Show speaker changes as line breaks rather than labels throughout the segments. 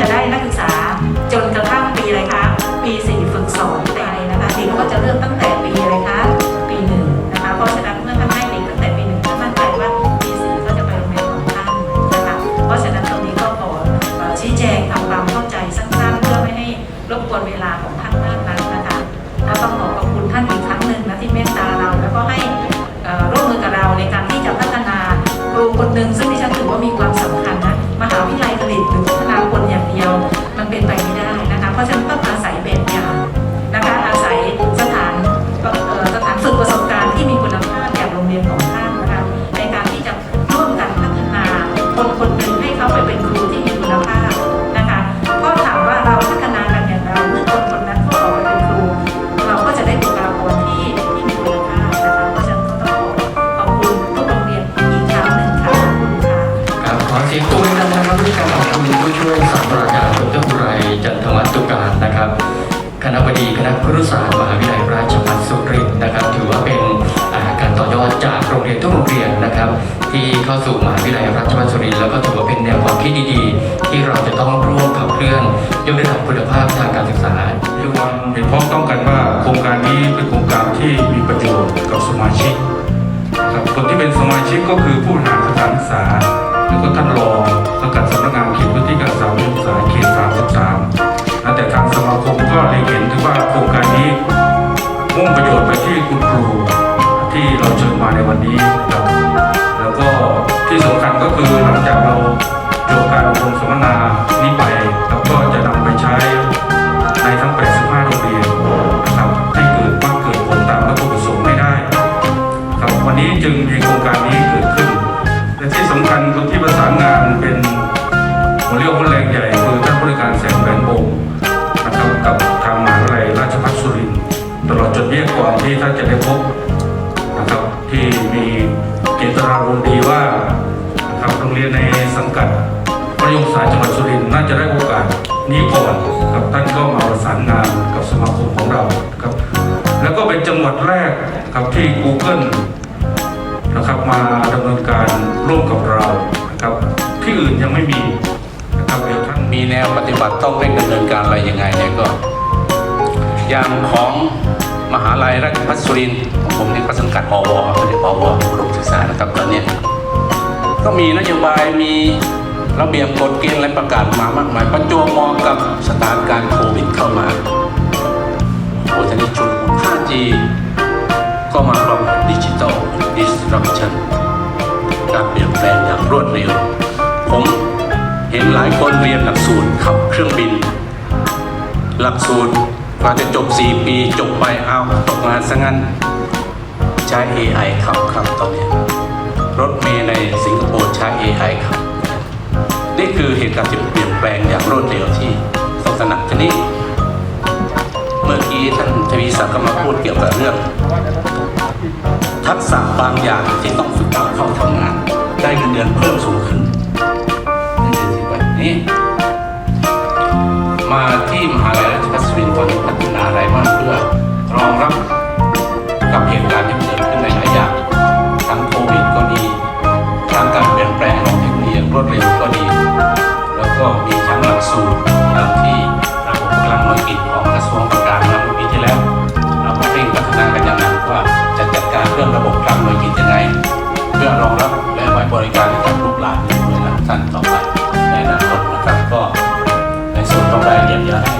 จะได้นักศึกษา ณะบดีคณะครุ
ศาสตร์มหาวิทยาลัยราชภัฏสุรินทร์นะครับ ถือว่าเป็นการต่อยอดจากโรงเรียนทุกโรงเรียนนะครับ ที่เข้าสู่มหาวิทยาลัยราชภัฏสุรินทร์แล้วก็ถือว่าเป็นแนวความคิดดีๆ ที่เราจะต้องร่วมขับเคลื่อนยกระดับคุณภาพทางการศึกษา
มีความเห็นพ้องต้องกันว่าโครงการนี้เป็นโครงการที่มีประโยชน์กับสมาชิกครับคนที่เป็นสมาชิกก็คือผู้บริหารสถานศึกษาแล้วก็ท่านรองสังกัดสำนักงานเขตพื้นที่การศึกษาอุดมศึกษาเขต33นะ แต่ทางสมาคมก็เล็งเห็นถึงว่าโครงการนี้มุ่งประโยชน์ไปที่คุณครูที่เราเชิญมาในวันนี้นะครับแล้วก็ที่สำคัญก็คือหลังจากเราจบการอบรมสัมมนานี้ไปเราก็จะนำ ลัยราชภัฏสุรินของ
ผมนี่ก็สังกัดอวไม่ใช่อวอุดมศึกษานะครับตอนนี้ ก็มีนโยบายมีระเบียบกฎเกณฑ์และประกาศมามากมายประจวบเหมองกับสถานการณ์โควิดเข้ามาโอ้ทีนี้ชุด 5G ก็มาพร้อมดิจิตอล disruption การเปลี่ยนแปลงอย่างรวดเร็ว ผมเห็นหลายคนเรียนหลักสูตรขับเครื่องบิน หลักสูตร กว่าจะจบ 4 ปีจบไปเอาตกงานซะงั้น ใช้ AI ขับครับตอนนี้ รถเมล์ในสิงคโปร์ใช้ AI ขับ นี่คือเหตุการณ์ที่เปลี่ยนแปลงอย่างรวดเร็วที่ต้องตระหนักทีนี้ เมื่อกี้ท่านทวีศักดิ์ก็มาพูดเกี่ยวกับเรื่อง ทักษะบางอย่างที่ต้องฝึกเอาเข้าทำงาน ได้เงินเดือนเพิ่มสูงขึ้นนสิบวันนี้มาที่ อะไรบ้างเพื่อรองรับกับเหตุการณ์ที่เกิดขึ้นในหลายอย่างทั้งโควิดก็ดีทั้งการเปลี่ยนแปลงของเทคโนโลยีอย่างรวดเร็วก็ดี แล้วก็มีทั้งหลักสูตรตามที่ระบบพลังโลจิตของกระทรวงกาศมาเมื่อปีที่แล้ว เราก็เร่งพัฒนากันอย่างหนักว่าจะจัดการเรื่องระบบพลังโลจิตยังไงเพื่อรองรับและไว้บริการให้กับลูกหลานในเวลา
สั้นต่อไปในอนา
คตนะครับก็ในส่วนของรายละเอียดเดี๋ยวใ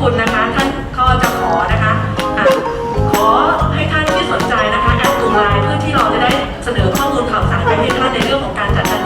คุณนะคะ ท่านก็จะขอนะคะขอให้ท่านที่สนใจนะคะแอดกลุ่มไลน์เพื่อที่เราจะได้เสนอข้อมูลข่าวสารไปให้ท่านในเรื่องของการจัดการ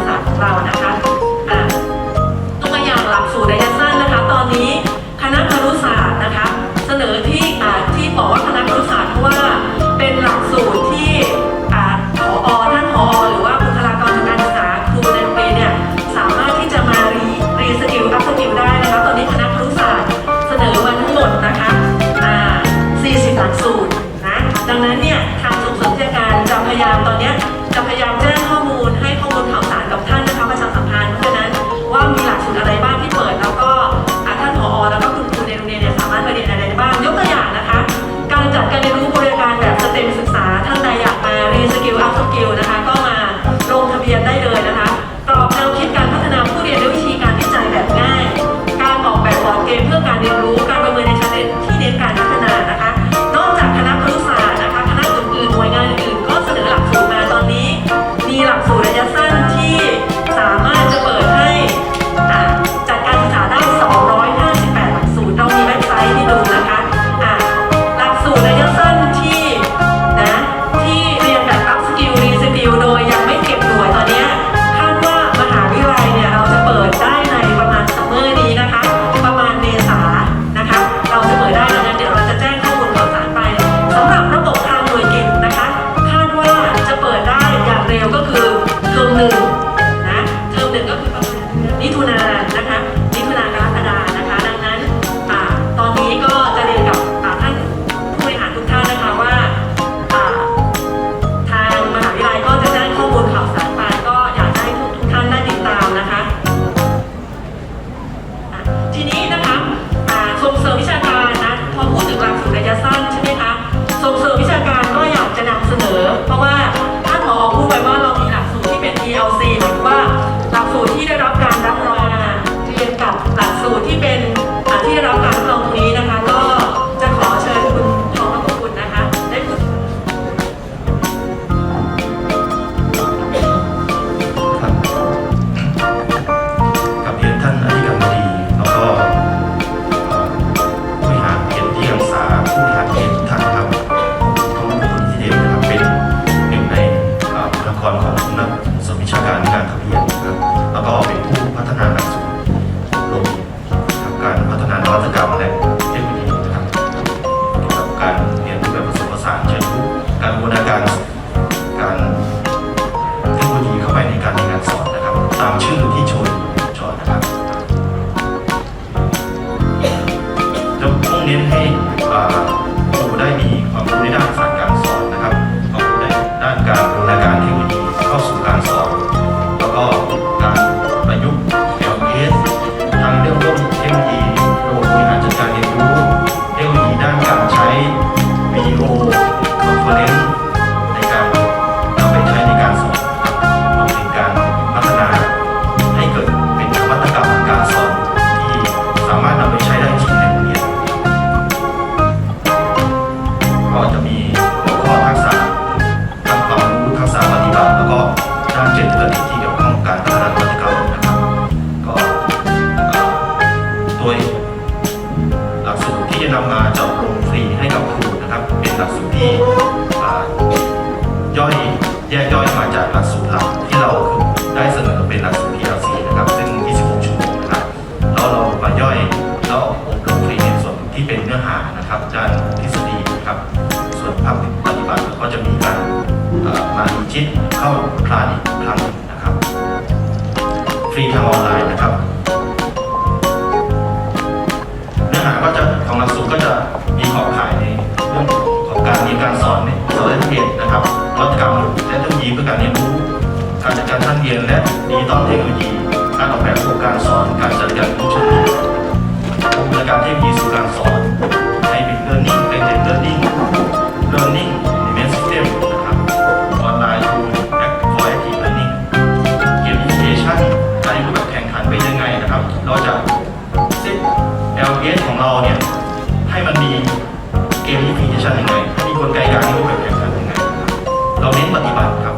เราเน้นปฏิบัติครับ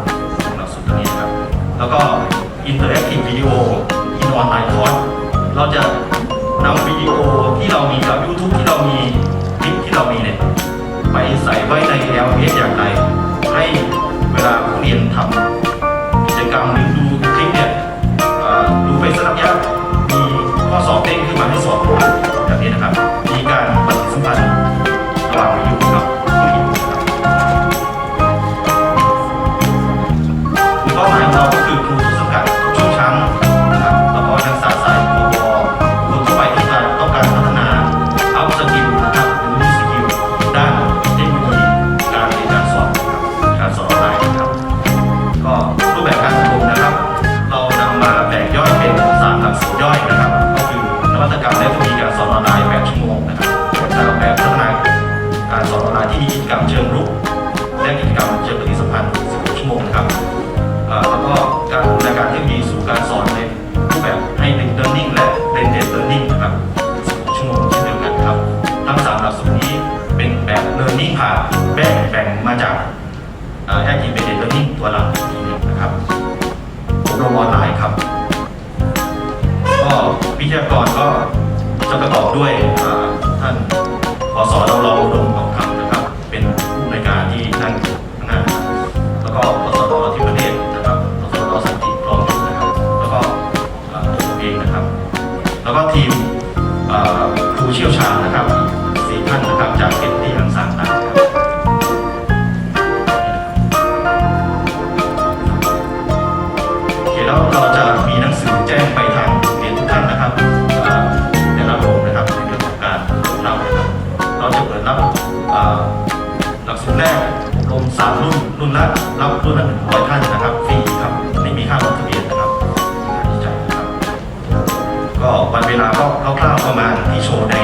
หลักสูตรนี้ครับ แล้วก็อินเตอร์แอคที
ฟวิดีโออินออนไลน์คอร์สเราจะนำวิดีโอที่เรามีกับ YouTube ที่เรามีคลิปที่เรามีเนี่ยไปใส่ไว้ใน l อ s อย่างไร ให้เวลาผู้เรียนทำ สามรุ่นรุ่นละรับรุ่นละหนึ่งร้อยท่านนะครับฟรีครับไม่มีค่าลงทะเบียนนะครับที่จ่าครับ ก็วันเวลาก็คร่าวๆประมาณที่โชว์ใน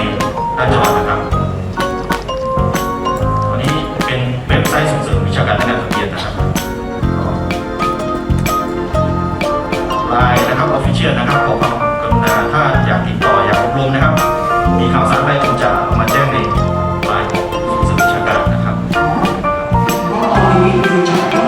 หน้าจอนะครับวันนี้เป็นเว็บไซต์ส่งเสริมวิชาการและการทะเบียนนะครับไลน์นะครับออฟฟิเชียลนะครับขอความกรุณาถ้าอยากติดต่ออยากอบรมนะครับ มีข่าวสารอะไรคงจะมาแจ้งใน
Thank you.